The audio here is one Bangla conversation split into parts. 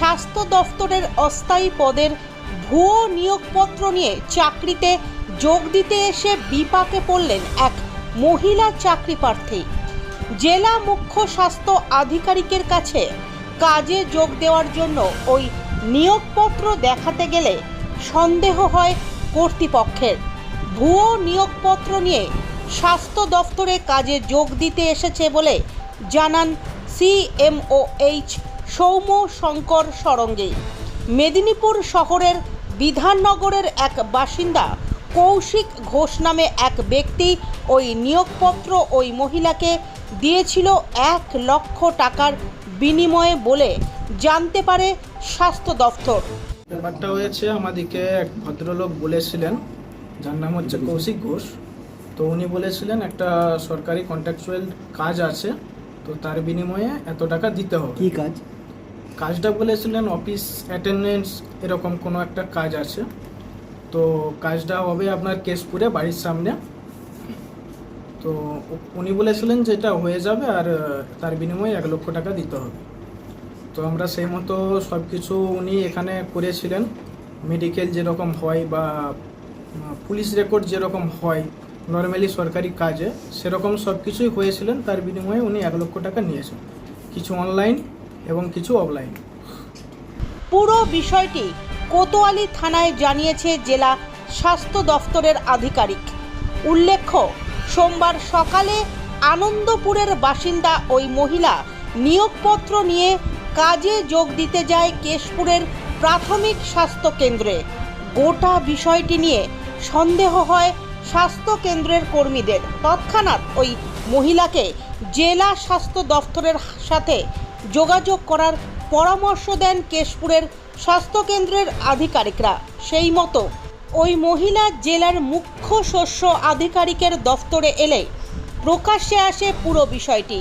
স্বাস্থ্য দফতরের অস্থায়ী পদের ভুয়ো নিয়োগপত্র নিয়ে চাকরিতে যোগ দিতে এসে বিপাকে পড়লেন এক মহিলা চাকরি প্রার্থী। জেলা মুখ্য স্বাস্থ্য আধিকারিকের কাছে কাজে যোগ দেওয়ার জন্য ওই নিয়োগপত্র দেখাতে গেলে সন্দেহ হয় কর্তৃপক্ষের। ভুয়ো নিয়োগপত্র নিয়ে স্বাস্থ্য দফতরে কাজে যোগ দিতে এসেছে বলে জানান সিএমওএইচ সৌম্য শঙ্কর সরঙ্গী। মেদিনীপুর শহরের বিধাননগরের এক বাসিন্দা কৌশিক ঘোষ নামে এক ব্যক্তি ওই নিয়োগপত্র ওই মহিলাকে দিয়েছিল এক লক্ষ টাকার বিনিময়ে বলে জানতে পারে স্বাস্থ্য দফতর। ব্যাপারটা হয়েছে আমাদেরকে এক ভদ্রলোক বলেছিলেন যার নাম হচ্ছে কৌশিক ঘোষ। তো উনি বলেছিলেন একটা সরকারি কন্ট্রাকচুয়াল কাজ আছে তো তার বিনিময়ে এত টাকা দিতে হবে। কি কাজ? কাজটা বলেছিলেন অফিস অ্যাটেন্ডেন্স এরকম কোনো একটা কাজ আছে। তো কাজটা হবে আপনার কেশপুরে, বাড়ির সামনে। তো উনি বলেছিলেন যে এটা হয়ে যাবে আর তার বিনিময়ে এক লক্ষ টাকা দিতে হবে। তো আমরা সেই মতো সব কিছু উনি এখানে করেছিলেন। মেডিকেল যেরকম হয় বা পুলিশ রেকর্ড যেরকম হয়, নর্মালি সরকারি কাজে, সেরকম সব কিছুই হয়েছিলেন। তার বিনিময়ে উনি এক লক্ষ টাকা নিয়েছেন। কিছু অনলাইন এবং কিছু অফলাইন পুরো বিষয়টি কোতোয়ালি থানায় জানিয়েছে জেলা স্বাস্থ্য দফতরের আধিকারিক। উল্লেখ্য, সোমবার সকালে আনন্দপুরের বাসিন্দা ওই মহিলা নিয়োগপত্র নিয়ে কাজে যোগ দিতে যায় কেশপুরের প্রাথমিক স্বাস্থ্য কেন্দ্রে। গোটা বিষয়টি নিয়ে সন্দেহ হয় স্বাস্থ্য কেন্দ্রের কর্মীদের। তৎক্ষণাৎ ওই মহিলাকে জেলা স্বাস্থ্য দফতরের সাথে যোগাযোগ করার পরামর্শ দেন কেশপুরের স্বাস্থ্যকেন্দ্রের আধিকারিকরা। সেই মতো ওই মহিলা জেলার মুখ্য শস্য আধিকারিকের দফতরে এলে প্রকাশ্যে আসে পুরো বিষয়টি।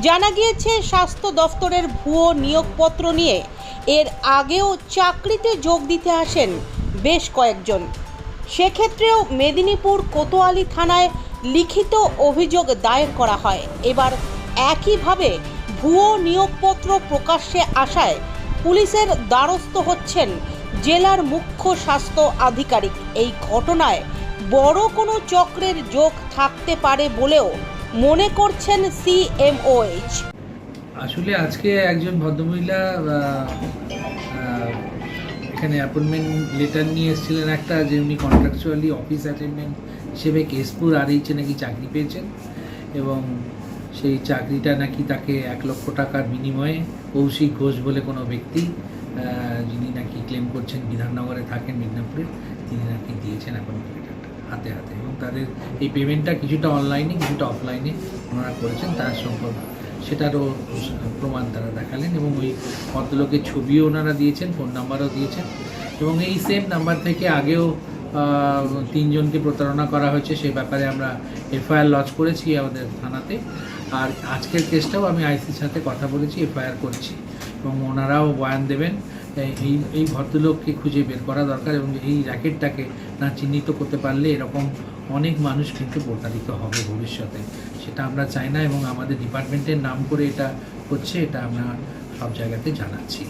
জানা গিয়েছে, স্বাস্থ্য দফতরের ভুয়ো নিয়োগপত্র নিয়ে এর আগেও চাকরিতে যোগ দিতে আসেন বেশ কয়েকজন। সেক্ষেত্রেও মেদিনীপুর কোতোয়ালি থানায় লিখিত অভিযোগ দায়ের করা হয়। এবার একইভাবে ভুয়ো নিয়োগপত্র প্রকাশ্যে আসায় পুলিশের দ্বারস্থ হচ্ছেন জেলার মুখ্য স্বাস্থ্য আধিকারিক। এই ঘটনায় বড় কোনো চক্রের যোগ থাকতে পারে বলেও মনে করছেন সিএমওএইচ আসলে আজকে একজন ভদ্রমহিলা এখানে অ্যাপয়েন্টমেন্ট লেটার নিয়ে এসেছিলেন একটা, যে উনি কন্ট্রাকচুয়ালি অফিস অ্যাটেন্ডেন্ট হিসেবে কেশপুর আরএইচে নাকি চাকরি পেয়েছেন এবং সেই চাকরিটা নাকি তাকে এক লক্ষ টাকার বিনিময়ে কৌশিক ঘোষ বলে কোনো ব্যক্তি যিনি নাকি ক্লেম করছেন বিধাননগরে থাকেন মিদনাপুরে, তিনি নাকি দিয়েছেন এখন হাতে হাতে। এবং তাদের এই পেমেন্টটা কিছুটা অনলাইনে কিছুটা অফলাইনে ওনারা করেছেন তার সম্পর্ক। সেটারও প্রমাণ তারা দেখালেন এবং ওই ভদ্রলোকের ছবিও ওনারা দিয়েছেন ফোন নাম্বারও দিয়েছেন। এবং এই সেম নাম্বার থেকে আগেও তিনজনকে প্রতারণা করা হয়েছে, সেই ব্যাপারে আমরা এফআইআর লঞ্চ করেছি আমাদের থানাতে। আর আজকের কেসটাও আমি আইসির সাথে কথা বলেছি, এফআইআর করছি। এবং ওনারাও বয়ান দেবেন এই এই ভদ্রলোককে খুঁজে বের করা দরকার এবং এই র্যাকেটটাকে না চিহ্নিত করতে পারলে এরকম অনেক মানুষ কিন্তু প্রতারিত হবে ভবিষ্যতে। সেটা আমরা চাই না এবং আমাদের ডিপার্টমেন্টের নাম করে এটা হচ্ছে, এটা আমরা সব জায়গাতে জানাচ্ছি।